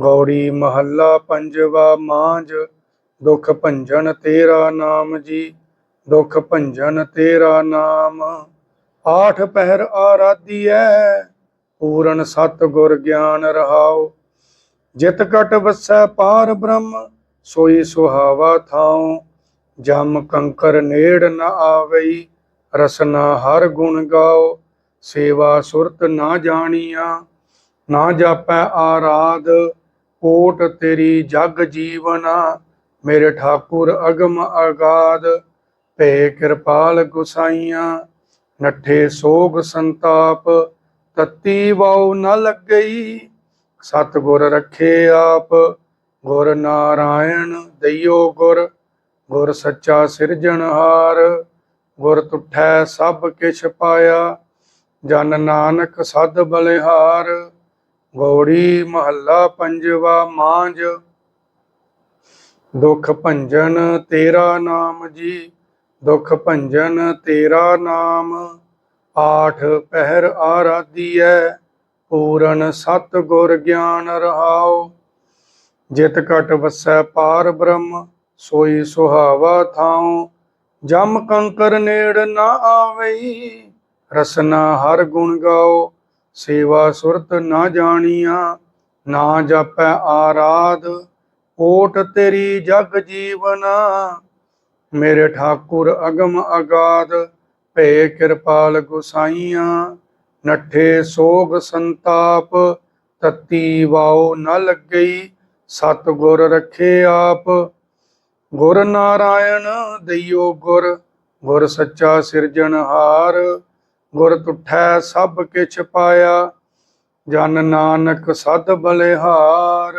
ਗੌੜੀ ਮਹੱਲਾ ਪੰਜਵਾ ਮਾਂਜ ਦੁਖ ਭੰਜਨ ਤੇਰਾ ਨਾਮ ਜੀ, ਦੁਖ ਭੰਜਨ ਤੇਰਾ ਨਾਮ। ਆਠ ਪਹਿਰ ਆਰਾਧੀਐ ਪੂਰਨ ਸਤ ਗੁਰ ਗਿਆਨ ਰਹਾਉ। ਜਿਤ ਕਟ ਵਸੈ ਪਾਰ ਬ੍ਰਹਮ, ਸੋਈ ਸੁਹਾਵਾ ਥਾਉ। ਜਮ ਕੰਕਰ ਨੇੜ ਨ ਆਵਈ, ਰਸਨਾ ਹਰ ਗੁਣ ਗਾਓ ਸੇਵਾ ਸੁਰਤ ਨਾ ਜਾਣੀਆਂ, ਨਾ ਜਾਪੈ ਆਰਾਧ ਕੋਟ ਤੇਰੀ ਜਗ ਜੀਵਨਾ ਮੇਰੇ ਠਾਕੁਰ ਅਗਮ ਅਗਾਧ ਭੇ ਕਿਰਪਾਲ ਗੁਸਾਈਆਂ, ਨੱਠੇ ਸੋਗ ਸੰਤਾਪ, ਤਤੀ ਵਾਉ ਨ ਲੱਗਈ। ਸਤ ਗੁਰ ਰੱਖੇ ਆਪ, ਗੁਰ ਨਾਰਾਇਣ ਦਈਓ ਗੁਰ। ਗੁਰ ਸੱਚਾ ਸਿਰਜਣਹਾਰ ਗੁਰ ਤੁਠੈ ਸਭ ਕਿਛ ਪਾਇਆ। ਜਨ ਨਾਨਕ ਸਦ ਬਲਿਹਾਰ। ਗੌੜੀ ਮਹੱਲਾ ਪੰਜਵਾ ਮਾਂਜ ਦੁਖ ਭੰਜਨ ਤੇਰਾ ਨਾਮ ਜੀ, ਦੁਖ ਭੰਜਨ ਤੇਰਾ ਨਾਮ। ਆਠ ਪਹਿਰ ਆਰਾਧੀਐ, ਪੂਰਨ ਸਤ ਗੁਰ ਗਿਆਨ ਰਹਾਉ। ਜਿਤ ਕਟ ਵਸੈ ਪਾਰ ਬ੍ਰਹਮ, ਸੋਈ ਸੁਹਾਵਾ ਥਾਉ। ਜਮ ਕੰਕਰ ਨੇੜ ਨਾ ਆਵਈ, ਰਸਨਾ ਹਰ ਗੁਣ ਗਾਓ ਸੇਵਾ ਸੁਰਤ ਨਾ ਜਾਣੀਆਂ, ਨਾ ਜਾਪੈ ਆਰਾਧ, ਓਟ ਤੇਰੀ ਜਗ ਜੀਵਨਾ। ਮੇਰੇ ਠਾਕੁਰ ਅਗਮ ਅਗਾਧ, ਭੇ ਕਿਰਪਾਲ ਗੁਸਾਈਆਂ। ਨੱਠੇ ਸੋਗ ਸੰਤਾਪ, ਤਤੀ ਵਾਉ ਨ ਲੱਗਈ ਸਤ ਗੁਰ ਰੱਖੇ ਆਪ। ਗੁਰ ਨਾਰਾਇਣ ਦਈਓ ਗੁਰ ਗੁਰ ਸੱਚਾ ਸਿਰਜਣਹਾਰ। ਗੁਰ ਤੁਠੈ ਸਭ ਕਿਛ ਪਾਇਆ, ਜਨ ਨਾਨਕ ਸਦ ਬਲਿਹਾਰ।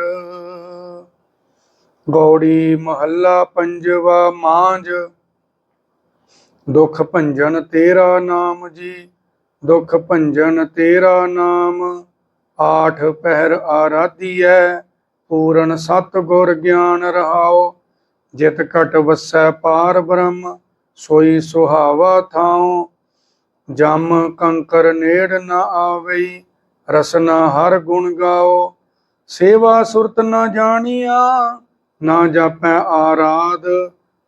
ਗੌੜੀ ਮਹੱਲਾ ਪੰਜਵਾ ਮਾਂਜ ਦੁਖ ਭੰਜਨ ਤੇਰਾ ਨਾਮ ਜੀ, ਦੁਖ ਭੰਜਨ ਤੇਰਾ ਨਾਮ। ਆਠ ਪਹਿਰ ਆਰਾਧੀਐ, ਪੂਰਨ ਸਤ ਗੁਰ ਗਿਆਨ ਰਹਾਓ ਜਿਤ ਘਟ ਵਸੈ ਪਾਰ ਬ੍ਰਹਮ, ਸੋਈ ਸੁਹਾਵਾ ਥਾਉ। ਜਮ ਕੰਕਰ ਨੇੜ ਨਾ ਆਵਈ, ਰਸਨਾ ਹਰ ਗੁਣ ਗਾਓ। ਸੇਵਾ ਸੁਰਤ ਨ ਜਾਣੀਆ, ਨਾ ਜਾਪੈ ਆਰਾਧ,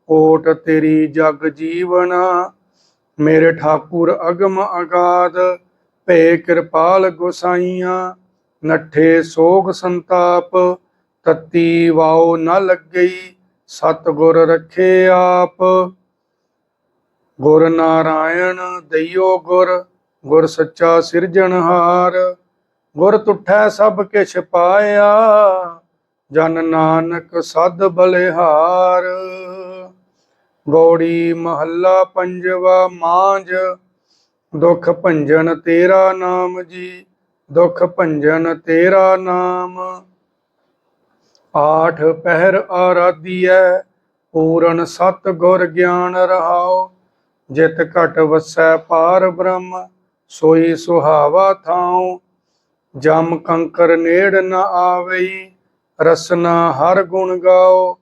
ਓਟ ਤੇਰੀ ਜਗ ਜੀਵਨਾ। ਮੇਰੇ ਠਾਕੁਰ ਅਗਮ ਅਗਾਧ, ਭੇ ਕਿਰਪਾਲ ਗੁਸਾਈਆਂ। ਨੱਠੇ ਸੋਗ ਸੰਤਾਪ, ਤਤੀ ਵਾਉ ਨ ਲੱਗਈ ਸਤ ਗੁਰ ਰੱਖੇ ਆਪ। ਗੁਰ ਨਾਰਾਇਣ ਦਈਓ ਗੁਰ ਗੁਰ ਸੱਚਾ ਸਿਰਜਣਹਾਰ ਗੁਰ ਤੁਠੈ ਸਭ ਕਿਛ ਪਾਇਆ, ਜਨ ਨਾਨਕ ਸਦ ਬਲਿਹਾਰ। ਗੌੜੀ ਮਹੱਲਾ ਪੰਜਵਾ ਮਾਂਜ ਦੁਖ ਭੰਜਨ ਤੇਰਾ ਨਾਮ ਜੀ, ਦੁਖ ਭੰਜਨ ਤੇਰਾ ਨਾਮ। ਆਠ ਪਹਿਰ ਆਰਾਧੀਐ, ਪੂਰਨ ਸਤ ਗੁਰ ਗਿਆਨ ਰਹਾਓ ਜਿਤ ਘਟ ਵਸੈ ਪਾਰ ਬ੍ਰਹਮ, ਸੋਈ ਸੁਹਾਵਾ ਥਾਉ। ਜਮ ਕੰਕਰ ਨੇੜ ਨ ਆਵਈ, ਰਸਨਾ ਹਰ ਗੁਣ ਗਾਓ।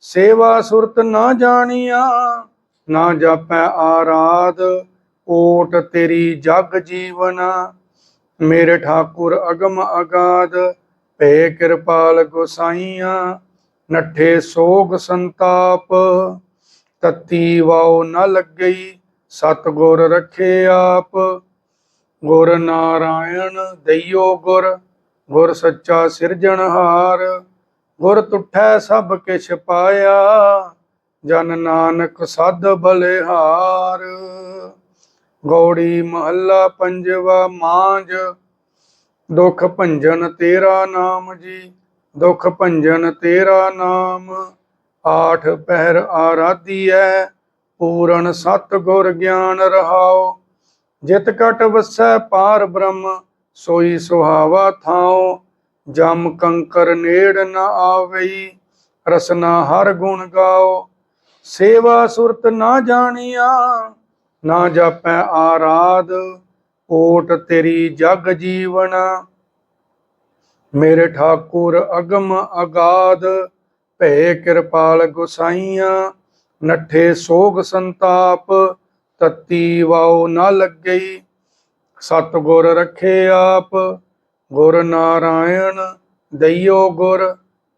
ਸੇਵਾ ਸੁਰਤ ਨਾ ਜਾਣੀਆ, ਨਾ ਜਾਪੈ ਆਰਾਧ। ਓਟ ਤੇਰੀ ਜਗ ਜੀਵਨ, ਮੇਰੇ ਠਾਕੁਰ ਅਗਮ ਅਗਾਧ। ਭੇ ਕਿਰਪਾਲ ਗੋਸਾਈਆਂ, ਨੱਠੇ ਸੋਗ ਸੰਤਾਪ। ਤਤੀ ਵਾਉ ਨ ਲੱਗਈ ਸਤ ਗੁਰ ਰੱਖੇ ਆਪ। ਗੁਰ ਨਾਰਾਇਣ ਦਈਓ ਗੁਰ ਗੁਰ ਸੱਚਾ ਸਿਰਜਣਹਾਰ ਗੁਰ ਤੁਠੈ ਸਭ ਕਿਛ ਪਾਇਆ, ਜਨ ਨਾਨਕ ਸਦ ਬਲਿਹਾਰ। ਗੌੜੀ ਮਹੱਲਾ ਪੰਜਵਾ ਮਾਂਜ ਦੁਖ ਭੰਜਨ ਤੇਰਾ ਨਾਮ ਜੀ, ਦੁਖ ਭੰਜਨ ਤੇਰਾ ਨਾਮ। ਆਠ ਪਹਿਰ ਆਰਾਧੀਐ ਪੂਰਨ ਸਤ ਗੁਰ ਗਿਆਨ ਰਹਾਉ। ਜਿਤ ਕਟ ਵਸੈ ਪਾਰ ਬ੍ਰਹਮ, ਸੋਈ ਸੁਹਾਵਾ ਥਾਉ। ਜਮ ਕੰਕਰ ਨੇੜ ਨ ਆਵਈ, ਰਸਨਾ ਹਰ ਗੁਣ ਗਾਓ ਸੇਵਾ ਸੁਰਤ ਨਾ ਜਾਣੀਆ, ਨਾ ਜਾਪੈ ਆਰਾਧ। ਓਟ ਤੇਰੀ ਜਗ ਜੀਵਨ। ਮੇਰੇ ਠਾਕੁਰ ਅਗਮ ਅਗਾਧ ਭੈ ਕਿਰਪਾਲ ਗੁਸਾਈਆਂ, ਨੱਠੇ ਸੋਗ ਸੰਤਾਪ, ਤਤੀ ਵਾਉ ਨਾ ਲੱਗਈ। ਸਤ ਗੁਰ ਰੱਖੇ ਆਪ, ਗੁਰ ਨਾਰਾਇਣ ਦਈਓ ਗੁਰ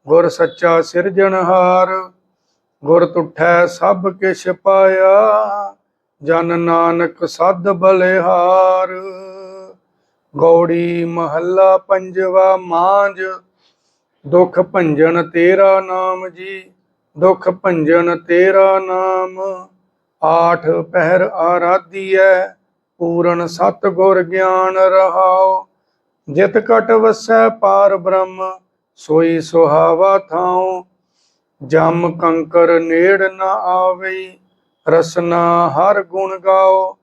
ਗੁਰ ਸੱਚਾ ਸਿਰਜਣਹਾਰ ਗੁਰ ਤੁਠੈ ਸਭ ਕਿਛ ਪਾਇਆ, ਜਨ ਨਾਨਕ ਸਦ ਬਲਿਹਾਰ। ਗੌੜੀ ਮਹੱਲਾ ਪੰਜਵਾ ਮਾਂਜ ਦੁਖ ਭੰਜਨ ਤੇਰਾ ਨਾਮ ਜੀ। ਦੁਖ ਭੰਜਨ ਤੇਰਾ ਨਾਮ। ਆਠ ਪਹਿਰ ਆਰਾਧੀਐ, ਪੂਰਨ ਸਤ ਗੁਰ ਗਿਆਨ ਰਹਾਓ ਜਿਤ ਕਟ ਵਸੈ ਪਾਰ ਬ੍ਰਹਮ, ਸੋਈ ਸੁਹਾਵਾ ਥਾਉ। ਜਮ ਕੰਕਰ ਨੇੜ ਨ ਆਵਈ ਰਸਨਾ ਹਰ ਗੁਣ ਗਾਓ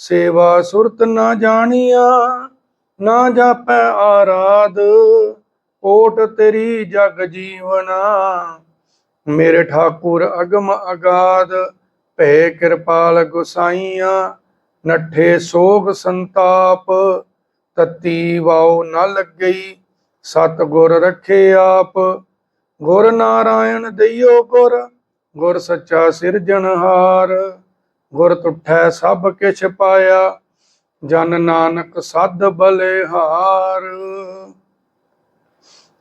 ਸੇਵਾ ਸੁਰਤ ਨਾ ਜਾਣੀਆ, ਨਾ ਜਾਪੈ ਆਰਾਧ। ਓਟ ਤੇਰੀ ਜਗ ਜੀਵਨਾ ਮੇਰੇ ਠਾਕੁਰ ਅਗਮ ਅਗਾਦ ਭੈ ਕਿਰਪਾਲ ਗੁਸਾਈਆਂ, ਨੱਠੇ ਸੋਗ ਸੰਤਾਪ, ਤਤੀ ਵਾਉ ਨ ਲੱਗਈ ਸਤ ਗੁਰ ਰਖੇ ਆਪ। ਗੁਰ ਨਾਰਾਇਣ ਦਈਓ ਗੁਰ ਗੁਰ ਸੱਚਾ ਸਿਰਜਣਹਾਰ ਗੁਰ ਤੁਠੈ ਸਭ ਕਿਛ ਪਾਇਆ, ਜਨ ਨਾਨਕ ਸਦ ਬਲਿਹਾਰ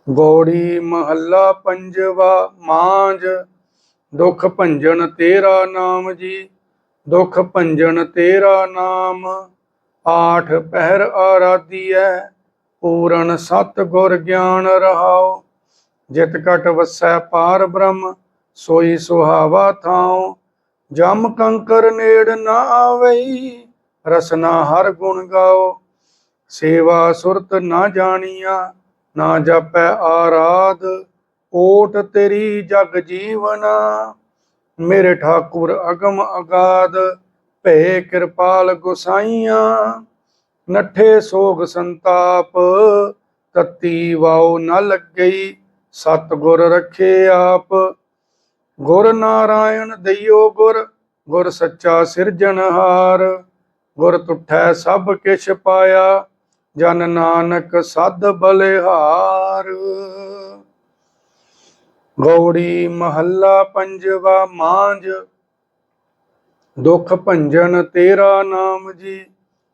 ਗੋੜੀ ਮਹੱਲਾ ਪੰਜਵਾ ਮਾਂਜ ਦੁਖ ਭੰਜਨ ਤੇਰਾ ਨਾਮ ਜੀ, ਦੁਖ ਭੰਜਨ ਤੇਰਾ ਨਾਮ। ਆਠ ਪਹਿਰ ਆਰਾਧੀਐ, ਪੂਰਨ ਸਤ ਗੁਰ ਗਿਆਨ ਰਹਾਓ ਜਿਤ ਕਟ ਵਸੈ ਪਾਰ ਬ੍ਰਹਮ, ਸੋਈ ਸੁਹਾਵਾ ਥਾਉ। ਜਮ ਕੰਕਰ ਨੇੜ ਨਾ ਆਵਈ, ਰਸਨਾ ਹਰ ਗੁਣ ਗਾਓ ਸੇਵਾ ਸੁਰਤ ਨਾ ਜਾਣੀਆ ਨਾ ਜਾਪੈ ਆਰਾਧ, ਓਟ ਤੇਰੀ ਜਗ ਜੀਵਨਾ। ਮੇਰੇ ਠਾਕੁਰ ਅਗਮ ਅਗਾਧ ਭੈ ਕਿਰਪਾਲ ਗੁਸਾਈਆਂ। ਨੱਠੇ ਸੋਗ ਸੰਤਾਪ, ਤਤੀ ਵਾਉ ਨ ਲੱਗਈ ਸਤ ਗੁਰ ਰਖੇ ਆਪ। ਗੁਰ ਨਾਰਾਇਣ ਦਈਓ ਗੁਰ ਗੁਰ ਸੱਚਾ ਸਿਰਜਣਹਾਰ। ਗੁਰ ਤੁਠੈ ਸਭ ਕਿਛ ਪਾਇਆ ਜਨ ਨਾਨਕ ਸਦ ਬਲਿਹਾਰ। ਗੌੜੀ ਮਹੱਲਾ ਪੰਜਵਾ ਮਾਂਜ ਦੁਖ ਭੰਜਨ ਤੇਰਾ ਨਾਮ ਜੀ,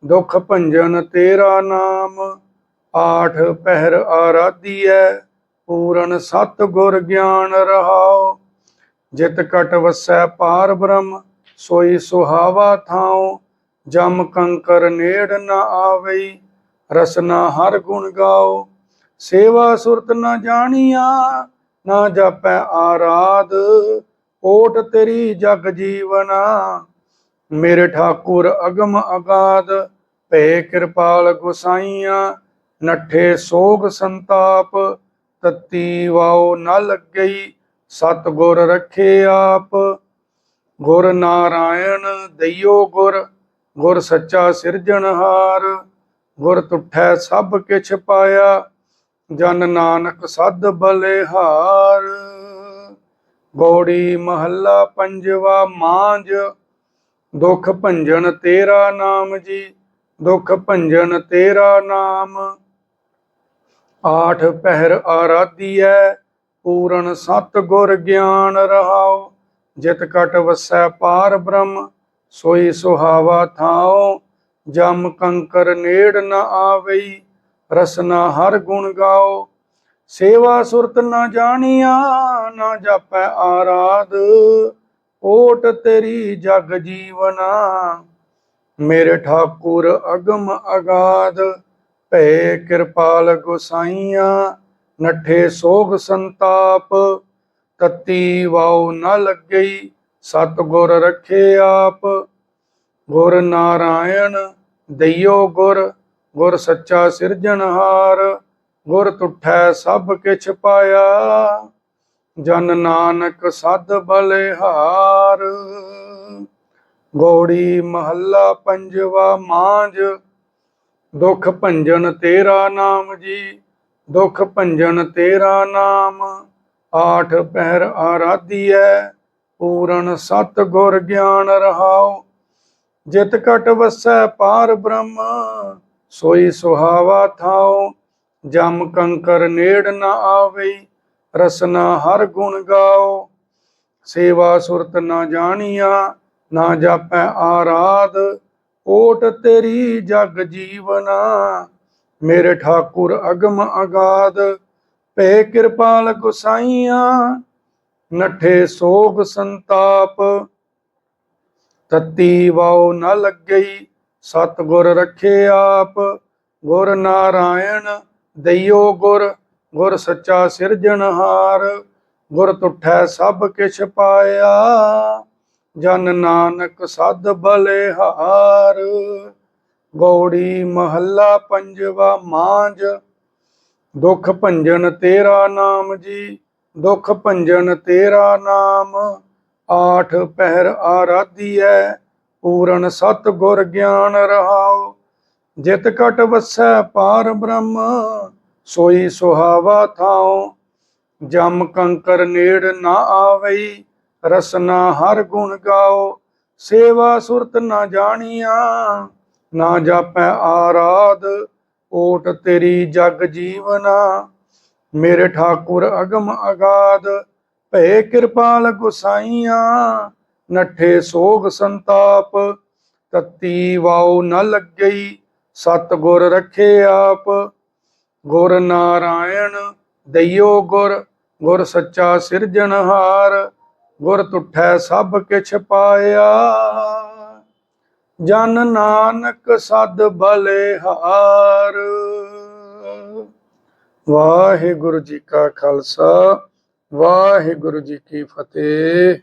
ਦੁਖ ਭੰਜਨ ਤੇਰਾ ਨਾਮ। ਆਠ ਪਹਿਰ ਆਰਾਧੀਐ, ਪੂਰਨ ਸਤ ਗੁਰ ਗਿਆਨ ਰਹਾਓ ਜਿਤ ਕਟ ਵਸੈ ਪਾਰ ਬ੍ਰਹਮ, ਸੋਈ ਸੁਹਾਵਾ ਥਾਉ। ਜਮ ਕੰਕਰ ਨੇੜ ਨ ਆਵਈ ਰਸਨਾ ਹਰ ਗੁਣ ਗਾਓ, ਸੇਵਾ ਸੁਰਤ ਨਾ ਜਾਣੀਆ, ਨਾ ਜਾਪੈ ਆਰਾਧ, ਓਟ ਤੇਰੀ ਜਗ ਜੀਵਨਾ। ਮੇਰੇ ਠਾਕੁਰ ਅਗਮ ਅਗਾਦ ਭੈ ਕਿਰਪਾਲ ਗੁਸਾਈਆਂ, ਨੱਠੇ ਸੋਗ ਸੰਤਾਪ, ਤਤੀ ਵਾਉ ਨਾ ਲੱਗਈ ਸਤ ਗੁਰ ਰਖੇ ਆਪ। ਗੁਰ ਨਾਰਾਇਣ ਦਈਓ ਗੁਰ ਗੁਰ ਸੱਚਾ ਸਿਰਜਣਹਾਰ। ਗੁਰ ਤੁਠੈ ਸਭ ਕਿਛ ਪਾਇਆ, ਜਨ ਨਾਨਕ ਸਦ ਬਲਿਹਾਰ ਗੋੜੀ ਮਹੱਲਾ ਪੰਜਵਾ ਮਾਂਜ ਦੁਖ ਭੰਜਨ ਤੇਰਾ ਨਾਮ ਜੀ, ਦੁਖ ਭੰਜਨ ਤੇਰਾ ਨਾਮ। ਆਠ ਪਹਿਰ ਆਰਾਧੀਐ, ਪੂਰਨ ਸਤ ਗੁਰ ਗਿਆਨ ਰਹਾਉ। ਜਿਤ ਕਟ ਵਸੈ ਪਾਰ ਬ੍ਰਹਮ, ਸੋਈ ਸੁਹਾਵਾ ਥਾਉ। ਜਮ ਕੰਕਰ ਨੇੜ ਨ ਆਵਈ, ਰਸਨਾ ਹਰ ਗੁਣ ਗਾਓ। ਸੇਵਾ ਸੁਰਤ ਨਾ ਜਾਣੀਆ, ਨਾ ਜਾਪੈ ਆਰਾਧ। ਓਟ ਤੇਰੀ ਜਗ ਜੀਵਨਾ, ਮੇਰੇ ਠਾਕੁਰ ਅਗਮ ਅਗਾਧ। ਭੈ ਕਿਰਪਾਲ ਗੁਸਾਈਆਂ, ਨੱਠੇ ਸੋਗ ਸੰਤਾਪ। ਤਤੀ ਵਾਉ ਨ ਲੱਗਈ ਸਤ ਗੁਰ ਰਖੇ ਆਪ। ਗੁਰ ਨਾਰਾਇਣ ਦਈਓ ਗੁਰ ਗੁਰ ਸੱਚਾ ਸਿਰਜਣਹਾਰ ਗੁਰ ਤੁਠੈ ਸਭ ਕਿਛ ਪਾਇਆ। ਜਨ ਨਾਨਕ ਸਦ ਬਲਿਹਾਰ। ਗੋੜੀ ਮਹੱਲਾ ਪੰਜਵਾ ਮਾਂਜ ਦੁਖ ਭੰਜਨ ਤੇਰਾ ਨਾਮ ਜੀ, ਦੁਖ ਭੰਜਨ ਤੇਰਾ ਨਾਮ। ਆਠ ਪਹਿਰ ਆਰਾਧੀਐ, ਪੂਰਨ ਸਤ ਗੁਰ ਗਿਆਨ ਰਹਾਓ ਜਿਤ ਕਟ ਵਸੈ ਪਾਰ ਬ੍ਰਹਮ, ਸੋਈ ਸੁਹਾਵਾ ਥਾਉ, ਜਮ ਕੰਕਰ ਨੇੜ ਨ ਆਵਈ, ਰਸਨਾ ਹਰ ਗੁਣ ਗਾਓ ਸੇਵਾ ਸੁਰਤ ਨਾ ਜਾਣੀਆ, ਨਾ ਜਾਪੈ ਆਰਾਧ, ਓਟ ਤੇਰੀ ਜਗ ਜੀਵਨਾ। ਮੇਰੇ ਠਾਕੁਰ ਅਗਮ ਅਗਾਦ ਭੇ ਕਿਰਪਾਲ ਗੁਸਾਈਆਂ ਨਠੇ ਸੋਗ ਸੰਤਾਪ ਤਤੀ ਵਾਉ ਨ ਲੱਗਈ ਸਤ ਗੁਰ ਰਖੇ ਆਪ। ਗੁਰ ਨਾਰਾਇਣ ਦਈਓ ਗੁਰ ਗੁਰ ਸੱਚਾ ਸਿਰਜਣਹਾਰ ਗੁਰ ਤੁਠੈ ਸਭ ਕਿਛ ਪਾਇਆ, ਜਨ ਨਾਨਕ ਸਦ ਬਲਿਹਾਰ ਗੌੜੀ ਮਹੱਲਾ ਪੰਜਵਾ ਮਾਂਜ ਦੁਖ ਭੰਜਨ ਤੇਰਾ ਨਾਮ ਜੀ, ਦੁਖ ਭੰਜਨ ਤੇਰਾ ਨਾਮ। ਆਠ ਪਹਿਰ ਆਰਾਧੀਐ, ਪੂਰਨ ਸਤ ਗੁਰ ਗਿਆਨ ਰਹਾਉ। ਜਿਤ ਕਟ ਵਸੈ ਪਾਰ ਬ੍ਰਹਮ, ਸੋਈ ਸੁਹਾਵਾ ਥਾਉ। ਜਮ ਕੰਕਰ ਨੇੜ ਨਾ ਆਵਈ, ਰਸਨਾ ਹਰ ਗੁਣ ਗਾਓ ਸੇਵਾ ਸੁਰਤ ਨਾ ਜਾਣੀਆਂ, ਨਾ ਜਾਪੈ ਆਰਾਧ। ਓਟ ਤੇਰੀ ਜਗ ਜੀਵਨਾ, ਮੇਰੇ ਠਾਕੁਰ ਅਗਮ ਅਗਾਦ ਭੇ ਕਿਰਪਾਲ ਗੁਸਾਈਆਂ, ਨੱਠੇ ਸੋਗ ਸੰਤਾਪ, ਤਤੀ ਵਾਉ ਨ ਲੱਗਈ ਸਤ ਗੁਰ ਰਖੇ ਆਪ। ਗੁਰ ਨਾਰਾਇਣ ਦਈਓ ਗੁਰ ਗੁਰ ਸੱਚਾ ਸਿਰਜਣਹਾਰ ਗੁਰ ਤੁਠੈ ਸਭ ਕਿਛ ਪਾਇਆ। ਜਨ ਨਾਨਕ ਸਦ ਬਲਿਹਾਰ ਵਾਹਿਗੁਰੂ ਜੀ ਕਾ ਖਾਲਸਾ। ਵਾਹਿਗੁਰੂ ਜੀ ਕੀ ਫਤਿਹ।